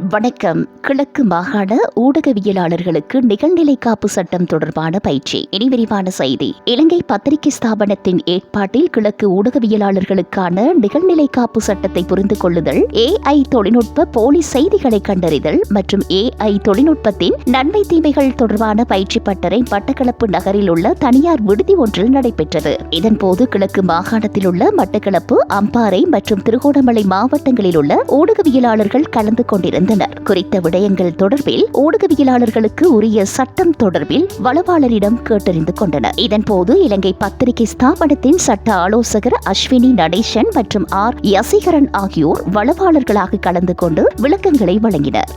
வணக்கம். கிழக்கு மாகாண ஊடகவியலாளர்களுக்கு நிகழ்நிலை காப்பு சட்டம் தொடர்பான பயிற்சி. இனி விரிவான செய்தி. இலங்கை பத்திரிகை ஸ்தாபனத்தின் ஏற்பாட்டில் கிழக்கு ஊடகவியலாளர்களுக்கான நிகழ்நிலை காப்பு சட்டத்தை புரிந்து கொள்ளுதல் ஏஐ தொழில்நுட்ப போலி செய்திகளை கண்டறிதல் மற்றும் ஏஐ தொழில்நுட்பத்தின் நன்மை தீமைகள் தொடர்பான பயிற்சி பட்டறை மட்டக்களப்பு நகரில் உள்ள தனியார் விடுதி ஒன்றில் நடைபெற்றது. இதன்போது கிழக்கு மாகாணத்தில் உள்ள மட்டக்களப்பு அம்பாறை மற்றும் திருகோணமலை மாவட்டங்களில் உள்ள ஊடகவியலாளர்கள் கலந்து கொண்டிருந்தனர். குறித்த விடயங்கள் தொடர்பில் ஊடகவியலாளர்களுக்கு உரிய சட்டம் தொடர்பில் வளவாளரிடம் கேட்டறிந்து கொண்டனர். இதன்போது இலங்கை பத்திரிகை ஸ்தாபனத்தின் சட்ட ஆலோசகர் அஸ்வினி நடேசன் மற்றும் ஆர். யசிகரன் ஆகியோர் வளவாளர்களாக கலந்து கொண்டு விளக்கங்களை வழங்கினர்.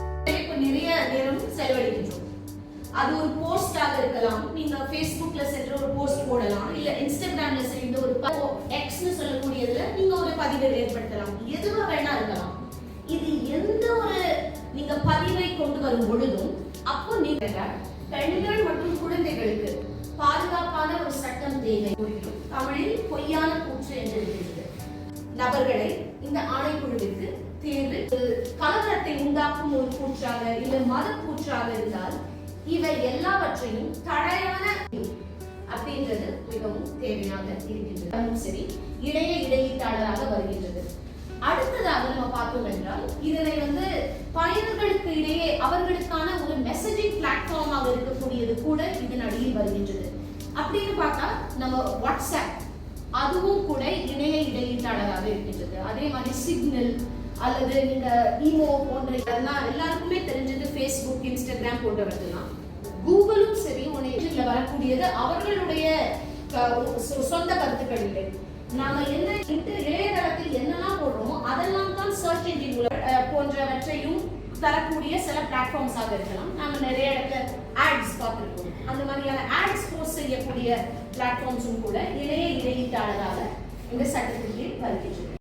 அது ஒரு போஸ்டாக இருக்கலாம். நீங்க ஃபேஸ்புக்ல சென்று ஒரு போஸ்ட் போடலாம். இல்ல இன்ஸ்டாகிராம்ல ஒரு எக்ஸ்னு சொல்லக்கூடியதுல நீங்க ஒரு ஏற்படுத்தலாம். கொண்டு வரும் பொழுதும் அப்போ நீங்கள் பெண்கள் மற்றும் குழந்தைகளுக்கு பாதுகாப்பான ஒரு சட்டம் தேவை. தமிழில் பொய்யான கூற்று என்று இருக்கிறது நபர்களை இந்த ஆணைக்குழுவிற்கு தேர்வு கலவரத்தை உண்டாக்கும் ஒரு கூற்றாக இல்ல மத கூற்றாக இருந்தால் இவை எல்லாவற்றையும் தடையான அப்படின்றது மிகவும் தேவையாக இருக்கின்றது. சரி இணைய இடையீட்டாளராக வருகின்றது. அதை நம்ம பார்த்தோம் என்றால் இதனை வந்து பயணர்களுக்கு இடையே அவர்களுக்கான ஒரு மெசேஜிங் பிளாட்ஃபார்மாக இருக்கக்கூடியது கூட இதன் அடியில் வருகின்றது. அப்படின்னு பார்த்தா நம்ம வாட்ஸ்அப் அதுவும் கூட இணைய இடையீட்டாளராக இருக்கின்றது. அதே மாதிரி சிக்னல் அல்லது நீங்க இமோ போன்ற இதெல்லாம் எல்லாருக்குமே தெரிஞ்சது ஃபேஸ்புக் இன்ஸ்டாகிராம் போன்றவற்றெல்லாம் கூகுளும் சரி உன்னை வரக்கூடியது அவர்களுடைய சொந்த கருத்துக்கள் இல்லை. நாம போன்றவற்றையும் தரக்கூடிய சில பிளாட்ஃபார்ம்ஸாக இருக்கலாம். நாம நிறைய இடத்துல ஆட்ஸ் பார்த்துருக்கோம். அந்த மாதிரியான ஆட்ஸ் போஸ்ட் செய்யக்கூடிய பிளாட்ஃபார்ம்ஸும் கூட இணைய இடையீட்டாளராக இந்த சட்டத்தின் கீழ் வருகின்றன.